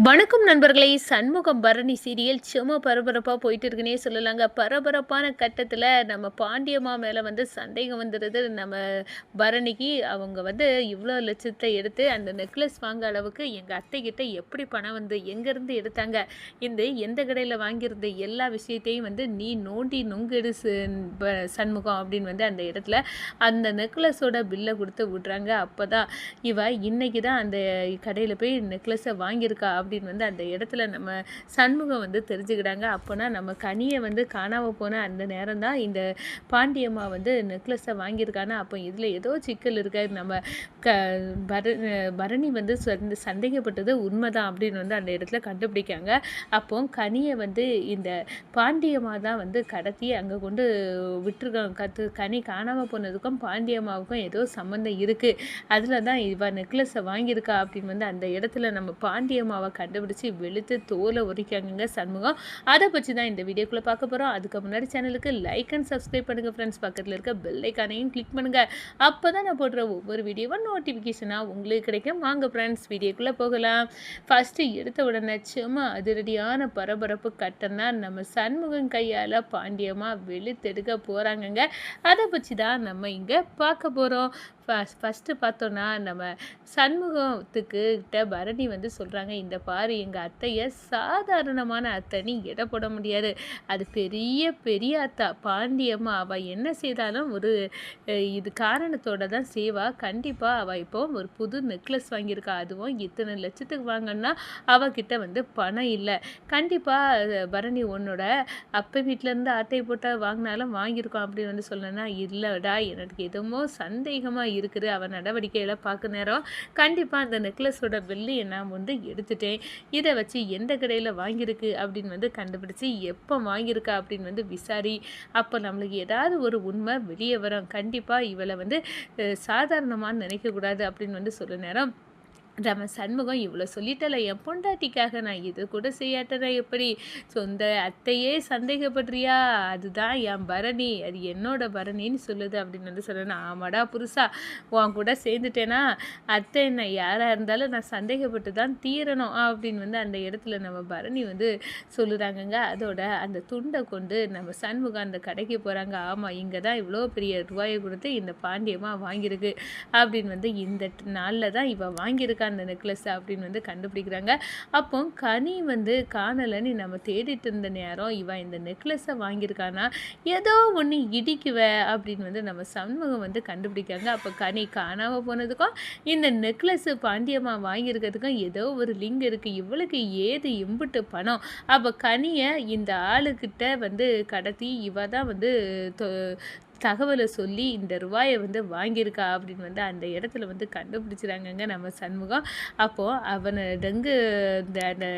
வணக்கம் நண்பர்களே சண்முகம் பரணி சீரியல் சும்மா பரபரப்பாக போயிட்டு இருக்குன்னே சொல்லலாங்க. பரபரப்பான கட்டத்தில் நம்ம பாண்டியம்மா மேலே வந்து சந்தேகம் வந்துடுது நம்ம பரணிக்கு அவங்க வந்து இவ்வளோ லட்சத்தை எடுத்து அந்த நெக்லஸ் வாங்க அளவுக்கு எங்கள் அத்தைக்கிட்ட எப்படி பணம் வந்து எங்கேருந்து எடுத்தாங்க? இந்த எந்த கடையில் வாங்கியிருந்த எல்லா விஷயத்தையும் வந்து நீ நோண்டி நுங்கெடு சண்முகம் அப்படின்னு வந்து அந்த இடத்துல அந்த நெக்லஸோட பில்லை கொடுத்து விட்றாங்க. அப்போ தான் இவ இன்னைக்கு தான் அந்த கடையில் போய் நெக்லஸை வாங்கியிருக்கா அப்படின்னு வந்து அந்த இடத்துல நம்ம சண்முகம் வந்து தெரிஞ்சுக்கிட்டாங்க. அப்போனா நம்ம கனியை வந்து காணாமல் போன அந்த நேரம் தான் இந்த பாண்டியம்மா வந்து நெக்லஸை வாங்கியிருக்கானா. அப்போ இதில் ஏதோ சிக்கல் இருக்க? நம்ம க பர பரணி வந்து சந்தேகப்பட்டது உண்மைதான் அப்படின்னு வந்து அந்த இடத்துல கண்டுபிடிக்காங்க. அப்போ கனியை வந்து இந்த பாண்டியம்மா தான் வந்து கடத்தி அங்கே கொண்டு விட்டுருக்காங்க. கற்று கனி காணாமல் போனதுக்கும் பாண்டியம்மாவுக்கும் ஏதோ சம்மந்தம் இருக்குது அதில் தான் இவ நெக்லஸை வாங்கியிருக்கா அப்படின்னு வந்து அந்த இடத்துல நம்ம பாண்டியம்மாவை கண்டுபிடிச்சி வெளுத்து தோலை உரிக்காங்க சண்முகம். அதை பற்றி தான் இந்த வீடியோக்குள்ளே பார்க்க போகிறோம் அதுக்கு முன்னாடி சேனலுக்கு லைக் அண்ட் சப்ஸ்கிரைப் பண்ணுங்கள் ஃப்ரெண்ட்ஸ் பக்கத்தில் இருக்க பெல்லைக்கானையும் கிளிக் பண்ணுங்கள் அப்போ தான் நான் போடுற ஒவ்வொரு வீடியோவும் நோட்டிஃபிகேஷனாக உங்களுக்கு கிடைக்கும். வாங்க ஃப்ரெண்ட்ஸ் வீடியோக்குள்ளே போகலாம். ஃபஸ்ட்டு எடுத்த உடனே சும்மா அதிரடியான பரபரப்பு கட்டம்னா நம்ம சண்முகம் கையால் பாண்டியமாக வெளுத்தெடுக்க போகிறாங்கங்க அதை பற்றி தான் நம்ம இங்கே பார்க்க போகிறோம் ஃபஸ்ட் ஃபஸ்ட்டு பார்த்தோன்னா நம்ம சண்முகத்துக்கு கிட்ட பரணி வந்து சொல்கிறாங்க இந்த பாரு எங்கள் அத்தையை சாதாரணமான அத்தைன்னு எடை போட முடியாது. அது பெரிய பெரிய அத்தா பாண்டியம்மா அவள் என்ன செய்தாலும் ஒரு இது காரணத்தோட தான் செய்வா. கண்டிப்பாக அவள் இப்போ ஒரு புது நெக்லஸ் வாங்கியிருக்கா. அதுவும் இத்தனை லட்சத்துக்கு வாங்கினா அவகிட்ட வந்து பணம் இல்லை. கண்டிப்பாக பரணி உன்னோட அப்போ வீட்டிலேருந்து அட்டை போட்டால் வாங்கினாலும் வாங்கியிருக்கோம் அப்படின்னு வந்து சொல்லணும்னா இல்லைடா எனக்கு எதுவும் சந்தேகமாக இருக்குது. அவன் நடவடிக்கையில் பார்க்க நேரம் கண்டிப்பாக அந்த நெக்லஸோட வெள்ளியை நான் வந்து எடுத்துட்டேன். இதை வச்சு எந்த கடையில் வாங்கியிருக்கு அப்படின்னு வந்து கண்டுபிடிச்சி எப்போ வாங்கியிருக்கா அப்படின்னு வந்து விசாரி. அப்போ நம்மளுக்கு ஏதாவது ஒரு உண்மை வெளியே வரும். கண்டிப்பாக இவளை வந்து சாதாரணமாக நினைக்கக்கூடாது அப்படின்னு வந்து சொல்ல நேரம் நம்ம சண்முகம் இவ்வளோ சொல்லிட்டல என் பொண்டாட்டிக்காக நான் இது கூட செய்யாட்டனா எப்படி? சொந்த அத்தையே சந்தேகப்படுறியா? அதுதான் என் பரணி அது என்னோட பரணின்னு சொல்லுது அப்படின்னு வந்து சொல்லணும் ஆமாடா புதுசா உன் கூட சேர்ந்துட்டேனா? அத்தை என்ன யாராக இருந்தாலும் நான் சந்தேகப்பட்டு தான் தீரணும் அப்படின்னு வந்து அந்த இடத்துல நம்ம பரணி வந்து சொல்லுறாங்கங்க. அதோட அந்த துண்டை கொண்டு நம்ம சண்முகம் அந்த கடைக்கு போகிறாங்க ஆமாம் இங்கே தான் இவ்வளோ பெரிய ரூபாயை கொடுத்து இந்த பாண்டியமாக வாங்கியிருக்கு அப்படின்னு வந்து இந்த நாளில் தான் இவள் வாங்கியிருக்க. அந்த நெக்லஸ் அப்படின்னு வந்து கண்டுபிடிக்கிறாங்க. அப்போ கனி வந்து காணலைன்னு நம்ம தேடிட்டு இருந்த நேரம் இவன் இந்த நெக்லஸை வாங்கியிருக்கானா? ஏதோ ஒன்று இடிக்குவ அப்படின்னு வந்து நம்ம சண்முகம் வந்து கண்டுபிடிக்காங்க அப்போ கனி காணாமல் போனதுக்கும் இந்த நெக்லஸ்ஸு பாண்டியம்மா வாங்கியிருக்கிறதுக்கும் ஏதோ ஒரு லிங்க் இருக்குது இவளுக்கு ஏது இம்புட்டு பணம்? அப்போ கனியை இந்த ஆளுக்கிட்ட வந்து கடத்தி இவ தான் வந்து தகவலை சொல்லி இந்த ரூபாயை வந்து வாங்கியிருக்கா அப்படின்னு வந்து அந்த இடத்துல வந்து கண்டுபிடிச்சிறாங்கங்க நம்ம சண்முகம். அப்போது அவனை டங்கு இந்த அந்த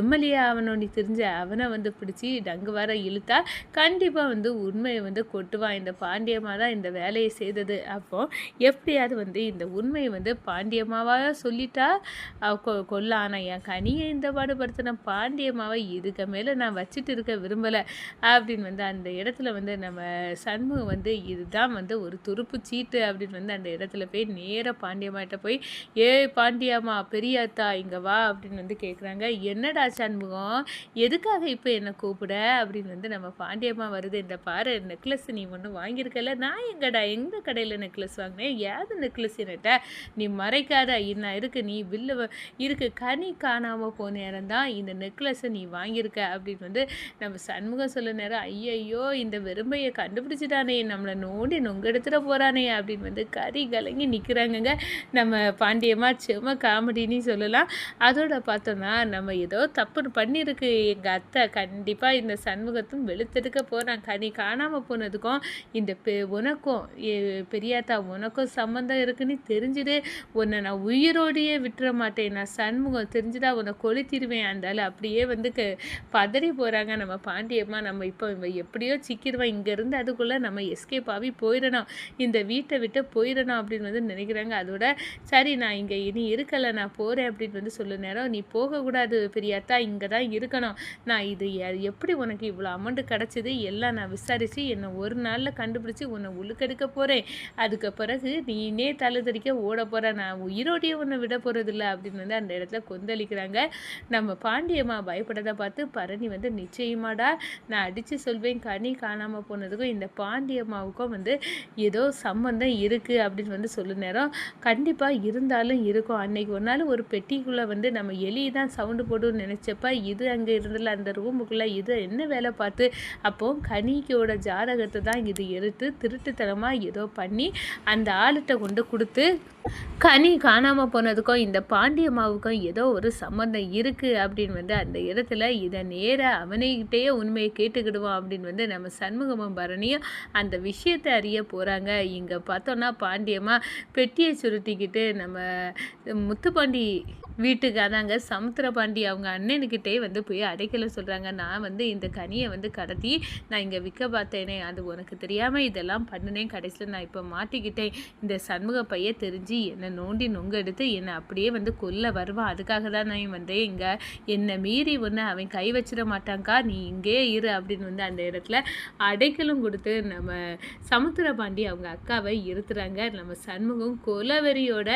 எம்எல்ஏ அவனோட தெரிஞ்ச அவனை வந்து பிடிச்சி டங்கு வர இழுத்தா கண்டிப்பாக வந்து உண்மையை வந்து கொட்டுவான் இந்த பாண்டியம்மா தான் இந்த வேலையை செய்தது. அப்போது எப்படியாவது வந்து இந்த உண்மையை வந்து பாண்டியம்மாவாக சொல்லிட்டா கொ ஆனால் என் கனியை இந்த பாடுபடுத்தின பாண்டியம்மாவை இதுக்கு மேலே நான் வச்சுட்டு இருக்க விரும்பலை அப்படின்னு வந்து அந்த இடத்துல வந்து நம்ம சண்முகம் வந்து வந்து இதுதான் வந்து ஒரு துருப்பு சீட்டு அப்படின்னு வந்து அந்த இடத்துல போய் நேராக பாண்டியம்மாட்ட போய் ஏ பாண்டியம்மா பெரியாத்தா இங்கே வா அப்படின்னு வந்து கேட்குறாங்க என்னடா சண்முகம் எதுக்காக இப்போ என்னை கூப்பிட? அப்படின்னு வந்து நம்ம பாண்டியம்மா வருது. இந்த பாரு நெக்லஸ் நீ ஒன்று வாங்கியிருக்கல நான் எங்கடா எந்த கடையில் நெக்லஸ் வாங்கினேன்? ஏது நெக்லஸ் என்னட்ட நீ மறைக்காத என்ன இருக்கு நீ வில்லு இருக்கு கனி காணாமல் போன நேரம் தான் இந்த நெக்லஸை நீ வாங்கியிருக்க அப்படின்னு வந்து நம்ம சண்முகம் சொல்ல நேரம் ஐயையோ இந்த வெறுமையை கண்டுபிடிச்சிட்டானே நம்மளை நோண்டி நொங்க எடுத்துகிட்டு போகிறானே அப்படின்னு வந்து கறி கலங்கி நிற்கிறாங்கங்க நம்ம பாண்டியம்மா செம்ம காமெடின்னு சொல்லலாம். அதோட பார்த்தோன்னா நம்ம ஏதோ தப்பு பண்ணியிருக்கு. எங்கள் அத்தை கண்டிப்பாக இந்த சண்முகத்தும் வெளுத்தெடுக்க போகிறான் கனி காணாமல் போனதுக்கும் இந்த பெ உனக்கும் பெரியாத்தா உனக்கும் சம்மந்தம் இருக்குன்னு தெரிஞ்சுது. உன்னை நான் உயிரோடையே விட்டுற மாட்டேன். நான் சண்முகம் தெரிஞ்சுதா உன்னை கொளுத்திடுவேன் அந்தால அப்படியே வந்து க பதறி போகிறாங்க நம்ம பாண்டியம்மா. நம்ம இப்போ எப்படியோ சிக்கிடுவேன் இங்கேருந்து அதுக்குள்ளே நம்ம எஸ்கேப் ஆகி போயிடணும். இந்த வீட்டை விட்டு போயிடணும் அப்படின்னு வந்து நினைக்கிறாங்க. அதோட சரி நான் இங்கே இனி இருக்கலை நான் போகிறேன் அப்படின்னு வந்து சொல்ல நேரம் நீ போகக்கூடாது பெரியாத்தா இங்கே தான் இருக்கணும். நான் இது எப்படி உனக்கு இவ்வளோ அமௌண்ட் கிடச்சிது? எல்லாம் நான் விசாரித்து என்னை ஒரு நாளில் கண்டுபிடிச்சி உன்னை உழுக்கெடுக்க போகிறேன் அதுக்கு பிறகு நீனே தலை ஓட போகிற நான் உயிரோடையே உன்னை விட போகிறதில்ல அப்படின்னு வந்து அந்த இடத்துல கொந்தளிக்கிறாங்க. நம்ம பாண்டியம்மா பயப்படதை பார்த்து பரணி வந்து நிச்சயமாடா நான் அடித்து சொல்வேன். கனி காணாமல் போனதுக்கும் இந்த பாண்டியம்மாவுக்கும் வந்து ஏதோ சம்மந்தம் இருக்குது அப்படின்னு வந்து சொல்லு நேரம். கண்டிப்பாக இருந்தாலும் இருக்கும். அன்னைக்கு ஒரு நாள் ஒரு பெட்டிக்குள்ளே வந்து நம்ம எலி தான் சவுண்டு போடுன்னு நினச்சப்ப இது அங்கே இருந்ததில்ல அந்த ரூமுக்குள்ளே இது என்ன வேலை பார்த்து அப்போ கனிக்கோட ஜாதகத்தை தான் இது எடுத்து திருட்டுத்தனமாக ஏதோ பண்ணி அந்த ஆளுகிட்ட கொண்டு கொடுத்து கனி காணாமல் போனதுக்கும் இந்த பாண்டியம்மாவுக்கும் ஏதோ ஒரு சம்மந்தம் இருக்குது அப்படின்னு வந்து அந்த இடத்துல இதை நேராக அவனைகிட்டேயே உண்மையை கேட்டுக்கிடுவோம் அப்படின்னு வந்து நம்ம சண்முகமும் பரணியும் அந்த விஷயத்தை அறிய போகிறாங்க இங்கே பார்த்தோன்னா பாண்டியம்மா பெட்டியை சுருட்டிக்கிட்டு நம்ம முத்துப்பாண்டி வீட்டுக்கு அதாங்க சமுத்திரபாண்டி அவங்க அண்ணனுக்கிட்டே வந்து போய் அடைக்கல சொல்கிறாங்க நான் வந்து இந்த கனியை வந்து கடத்தி நான் இங்கே விற்க பார்த்தேனே அது உனக்கு தெரியாமல் இதெல்லாம் பண்ணினேன். கடைசியில் நான் இப்போ மாட்டிக்கிட்டேன். இந்த சண்முக பைய தெரிஞ்சு என்னை நோண்டி நொங்க எடுத்து என்னை அப்படியே வந்து கொல்ல வருவான் அதுக்காக தான் நான் வந்தேன் இங்கே என்னை மீறி ஒன்று அவன் கை வச்சிட மாட்டாங்க்கா நீ இங்கே இரு அப்படின்னு வந்து அந்த இடத்துல அடைக்கலும் கொடுத்து நம்ம சமுத்திரபாண்டி அவங்க அக்காவை இருத்துறாங்க. நம்ம சண்முகம் கொலவெறியோட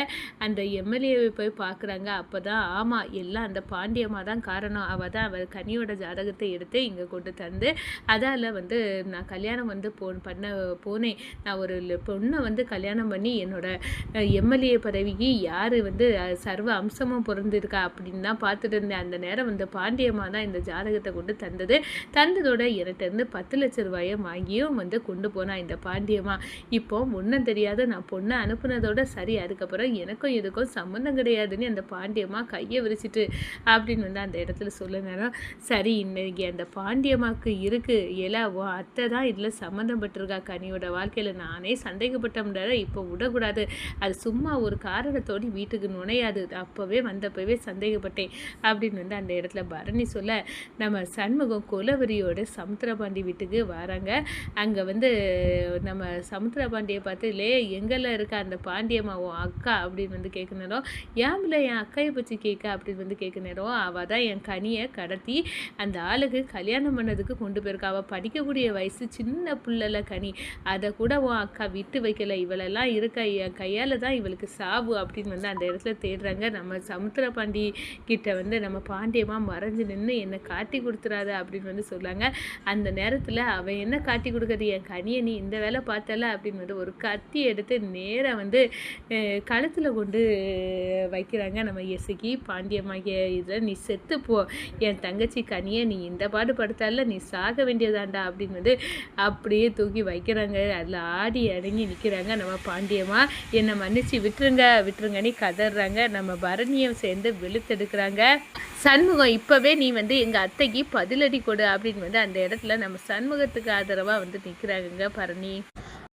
அந்த எம்எல்ஏவை போய் பார்க்குறாங்க அப்போ தான் ஆமாம் எல்லாம் அந்த பாண்டியம்மா தான் காரணம். அவள் தான் அவள் கனியோட ஜாதகத்தை எடுத்து இங்கே கொண்டு தந்து அதால் வந்து நான் கல்யாணம் வந்து போ பண்ண போனேன். நான் ஒரு பொண்ணை வந்து கல்யாணம் பண்ணி என்னோட எம்எல்ஏ பதவிக்கு யார் வந்து சர்வ அம்சமும் பொருந்திருக்கா அப்படின்னு தான் பார்த்துட்டு இருந்தேன். அந்த நேரம் வந்து பாண்டியம்மா தான் இந்த ஜாதகத்தை கொண்டு தந்தது. தந்ததோட என்கிட்ட இருந்து பத்து லட்ச ரூபாயை வாங்கியும் வந்து கொண்டு போனா இந்த பாண்டியம்மா? இப்போ ஒன்றும் தெரியாது நான் பொண்ணை அனுப்புனதோட சரி அதுக்கப்புறம் எனக்கும் இதுக்கும் சம்மந்தம் கிடையாதுன்னு அந்த பாண்டியம்மா கையை விரிச்சிட்டு அப்படின்னு வந்து அந்த இடத்துல சொல்ல நேரம் சரி இன்னைக்கு அந்த பாண்டியம்மாவுக்கு இருக்குது ஏலா அத்தை தான் இதில் சம்மந்தப்பட்டிருக்கா கனியோட வாழ்க்கையில் நானே சந்தேகப்பட்டோம்னால இப்போ விடக்கூடாது. அது சும்மா ஒரு காரணத்தோடு வீட்டுக்கு நுழையாது. அப்போவே வந்தப்பவே சந்தேகப்பட்டேன் அப்படின்னு வந்து அந்த இடத்துல பரணி சொல்ல நம்ம சண்முகம் குலவரியோட சமுத்திரபாண்டி வீட்டுக்கு வராங்க. அங்கே வந்து நம்ம சமுத்திர பாண்டியை பார்த்து லே எங்கெல்லாம் இருக்க அந்த பாண்டியம்மா உன் அக்கா? அப்படின்னு வந்து கேட்க நேரம் ஏன்ல என் அக்கையை பற்றி கேட்க அப்படின்னு வந்து கேட்க நேரம் அவள் தான் என் கனியை கடத்தி அந்த ஆளுக்கு கல்யாணம் பண்ணதுக்கு கொண்டு போயிருக்கா. அவள் படிக்கக்கூடிய வயசு சின்ன புள்ளல கனி. அதை கூட உன் அக்கா விட்டு வைக்கல. இவளெல்லாம் இருக்க என் கையால் தான் இவளுக்கு சாவு அப்படின்னு வந்து அந்த இடத்துல தேடுறாங்க. நம்ம சமுத்திரபாண்டி கிட்ட வந்து நம்ம பாண்டியமா மறைஞ்சு நின்று என்னை காட்டி கொடுத்துறாத அப்படின்னு வந்து சொல்கிறாங்க அந்த நேரத்தில் அவன் என்ன காட்டி கொடுக்குறது என் கனியை நீ இந்த வேலை பார்த்தல அப்படின்னு வந்து ஒரு கத்தி எடுத்து நேராக வந்து கழுத்தில் கொண்டு வைக்கிறாங்க நம்ம எசுக்கி பாண்டியம்மா இதில் நீ செத்து போ. என் தங்கச்சி கனியை நீ இந்த பாடு படுத்தால நீ சாக வேண்டியதாண்டா அப்படின்னு வந்து அப்படியே தூக்கி வைக்கிறாங்க. அதில் ஆடி அடங்கி நிற்கிறாங்க நம்ம பாண்டியம்மா. என்னை மன்னிச்சு விட்டுருங்க விட்டுருங்கன்னு கதறாங்க. நம்ம பரணியம் சேர்ந்து வெளுத்தெடுக்கிறாங்க. சண்முகம் இப்போவே நீ வந்து எங்கள் அத்தைக்கு பதிலடி கொடு அப்படின்னு வந்து அந்த இடத்துல நம்ம சண்முகத்துக்கு ஆதரவாக வந்து நிற்கிறாங்க பரணி.